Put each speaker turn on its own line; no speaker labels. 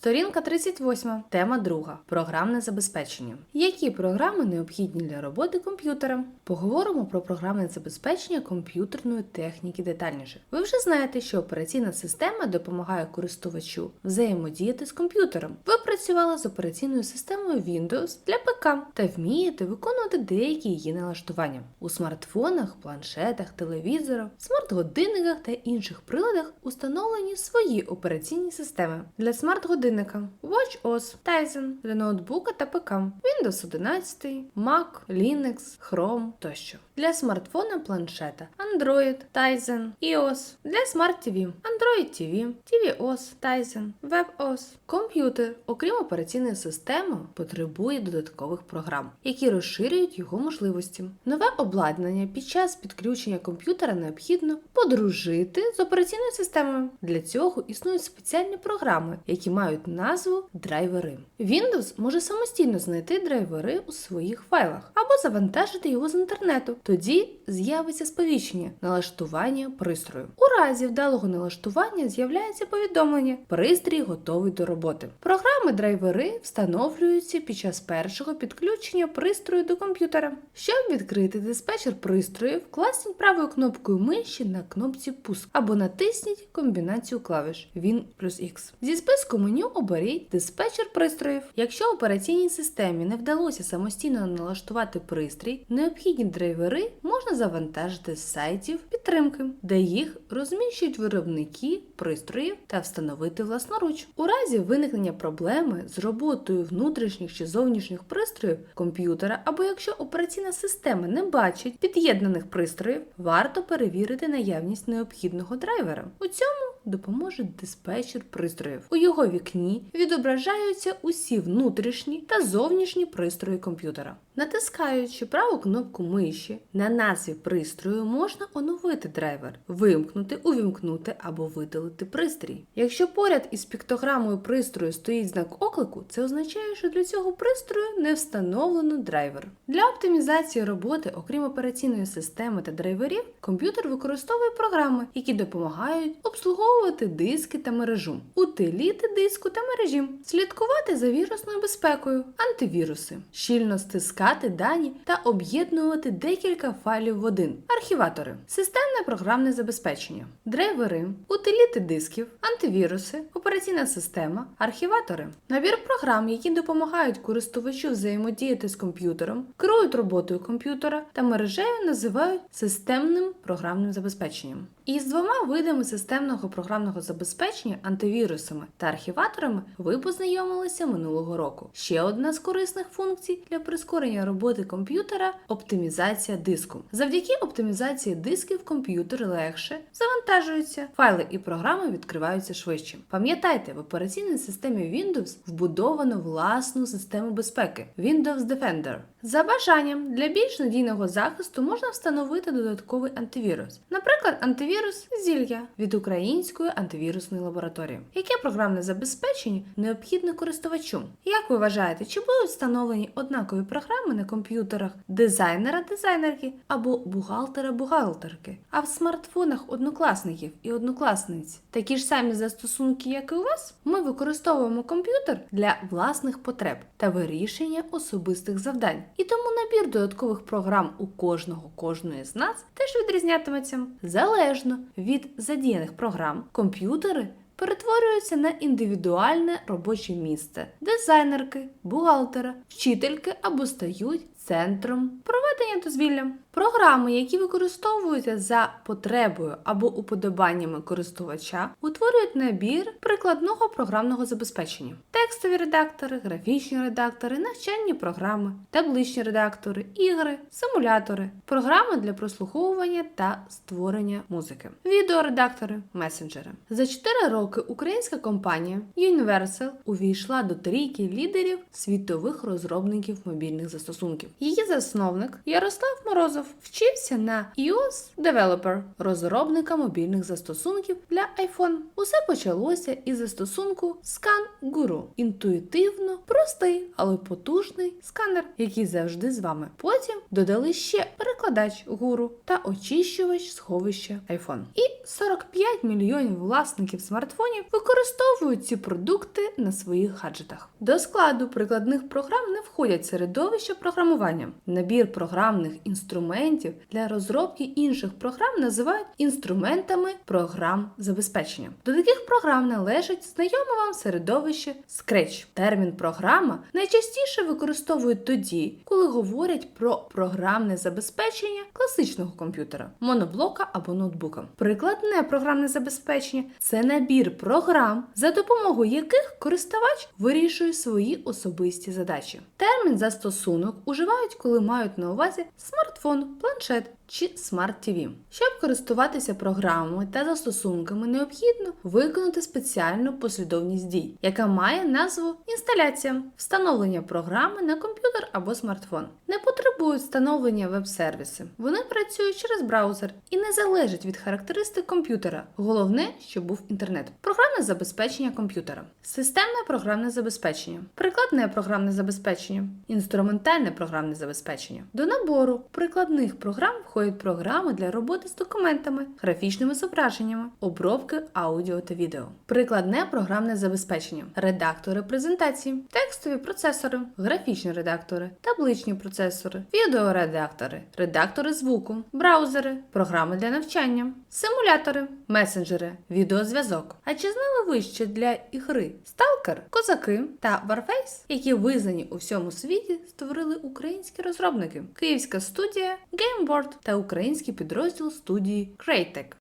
Сторінка 38. Тема 2. Програмне забезпечення. Які програми необхідні для роботи комп'ютера? Поговоримо про програмне забезпечення комп'ютерної техніки детальніше. Ви вже знаєте, що операційна система допомагає користувачу взаємодіяти з комп'ютером. Ви працювали з операційною системою Windows для ПК та вмієте виконувати деякі її налаштування. У смартфонах, планшетах, телевізорах, смарт-годинниках та інших приладах установлені свої операційні системи. Для смарт-годинника WatchOS, Tizen, для ноутбука та ПК Windows 11, Mac, Linux, Chrome тощо. Для смартфона планшета Android, Tizen, iOS. Для Smart TV Android TV, tvOS, Tizen, WebOS. Комп'ютер, окрім операційної системи, потребує додаткових програм, які розширюють його можливості. Нове обладнання під час підключення комп'ютера необхідно подружити з операційною системою. Для цього існують спеціальні програми, які мають назву драйвери. Windows може самостійно знайти драйвери у своїх файлах або завантажити його з інтернету. Тоді з'явиться сповіщення налаштування пристрою. У разі вдалого налаштування з'являється повідомлення: пристрій готовий до роботи. Програми драйвери встановлюються під час першого підключення пристрою до комп'ютера. Щоб відкрити диспетчер пристроїв, класніть правою кнопкою миші на кнопці Пуск або натисніть комбінацію клавіш Win плюс X. Зі списку меню оберіть диспетчер пристроїв. Якщо операційній системі не вдалося самостійно налаштувати пристрій, необхідні драйвери можна завантажити з сайтів підтримки, де їх розміщують виробники пристроїв та встановити власноруч. У разі виникнення проблеми з роботою внутрішніх чи зовнішніх пристроїв комп'ютера, або якщо операційна система не бачить під'єднаних пристроїв, варто перевірити наявність необхідного драйвера. У цьому допоможе диспетчер пристроїв. У його вікні відображаються усі внутрішні та зовнішні пристрої комп'ютера. Натискаючи праву кнопку миші на назві пристрою можна оновити драйвер, вимкнути, увімкнути або видалити пристрій. Якщо поряд із піктограмою пристрою стоїть знак оклику, це означає, що для цього пристрою не встановлено драйвер. Для оптимізації роботи, окрім операційної системи та драйверів, комп'ютер використовує програми, які допомагають обслуговувати диски та мережу, утиліти диску та мережі, слідкувати за вірусною безпекою, антивіруси, щільно стискати дані та об'єднувати декілька файлів в один, архіватори, системне програмне забезпечення, драйвери, утиліти дисків, антивіруси, операційна система, архіватори, набір програм, які допомагають користувачу взаємодіяти з комп'ютером, керують роботою комп'ютера та мережею називають системним програмним забезпеченням. Із двома видами системного програмного забезпечення, антивірусами та архіваторами, ви познайомилися минулого року. Ще одна з корисних функцій для прискорення роботи комп'ютера оптимізація диску. Завдяки оптимізації дисків комп'ютер легше завантажується, файли і програми відкриваються швидше. Пам'ятайте, в операційній системі Windows вбудовано власну систему безпеки Windows Defender. За бажанням для більш надійного захисту можна встановити додатковий антивірус, наприклад, антивірус Зілля від української антивірусної лабораторії. Яке програмне забезпечення необхідне користувачу? Як ви вважаєте, чи будуть встановлені однакові програми на комп'ютерах дизайнера-дизайнерки або бухгалтера-бухгалтерки, а в смартфонах однокласників і однокласниць такі ж самі застосунки, як і у вас? Ми використовуємо комп'ютер для власних потреб та вирішення особистих завдань. І тому набір додаткових програм у кожного кожної з нас теж відрізнятиметься. Залежно від задіяних програм, комп'ютери перетворюються на індивідуальне робоче місце дизайнерки, бухгалтера, вчительки або стають центром проведення дозвілля. Програми, які використовуються за потребою або уподобаннями користувача, утворюють набір прикладного програмного забезпечення: текстові редактори, графічні редактори, навчальні програми, табличні редактори, ігри, симулятори, програми для прослуховування та створення музики, відеоредактори, месенджери. За 4 роки українська компанія Universal увійшла до трійки лідерів світових розробників мобільних застосунків. Її засновник Ярослав Морозов вчився на iOS Developer, розробника мобільних застосунків для iPhone. Усе почалося із застосунку Scan Guru. інтуїтивно, простий, але потужний сканер, який завжди з вами. Потім додали ще перекладач гуру та очищувач сховища iPhone. І 45 мільйонів власників смартфонів використовують ці продукти на своїх гаджетах. До складу прикладних програм не входять середовища програмування. Набір програмних інструментів для розробки інших програм називають інструментами програм забезпечення. До таких програм належить знайоме вам середовище Scratch. Термін програма найчастіше використовують тоді, коли говорять про програмне забезпечення класичного комп'ютера, моноблока або ноутбука. Прикладне програмне забезпечення це набір програм, за допомогою яких користувач вирішує свої особисті задачі. Термін застосунок уживають, коли мають на увазі смартфон, планшет чи смарт TV. Щоб користуватися програмами та застосунками, необхідно виконати спеціальну послідовність дій, яка має назву інсталяція, встановлення програми на комп'ютер або смартфон. Не потребують встановлення веб-сервіси. Вони працюють через браузер і не залежать від характеристик комп'ютера. Головне, щоб був інтернет. Програмне забезпечення комп'ютера, системне програмне забезпечення, прикладне програмне забезпечення, інструментальне програмне забезпечення. До набору прикладних програм входять програми для роботи з документами, графічними зображеннями, обробки аудіо та відео. Прикладне програмне забезпечення, редактори презентації, текстові процесори, графічні редактори, табличні процесори, відеоредактори, редактори звуку, браузери, програми для навчання, симулятори, месенджери, відеозв'язок. А чи знали ви, що для ігри Stalker, Козаки та Warface, які визнані у всьому світі, створили українські розробники, київська студія Gameboard та український підрозділ студії Crytek.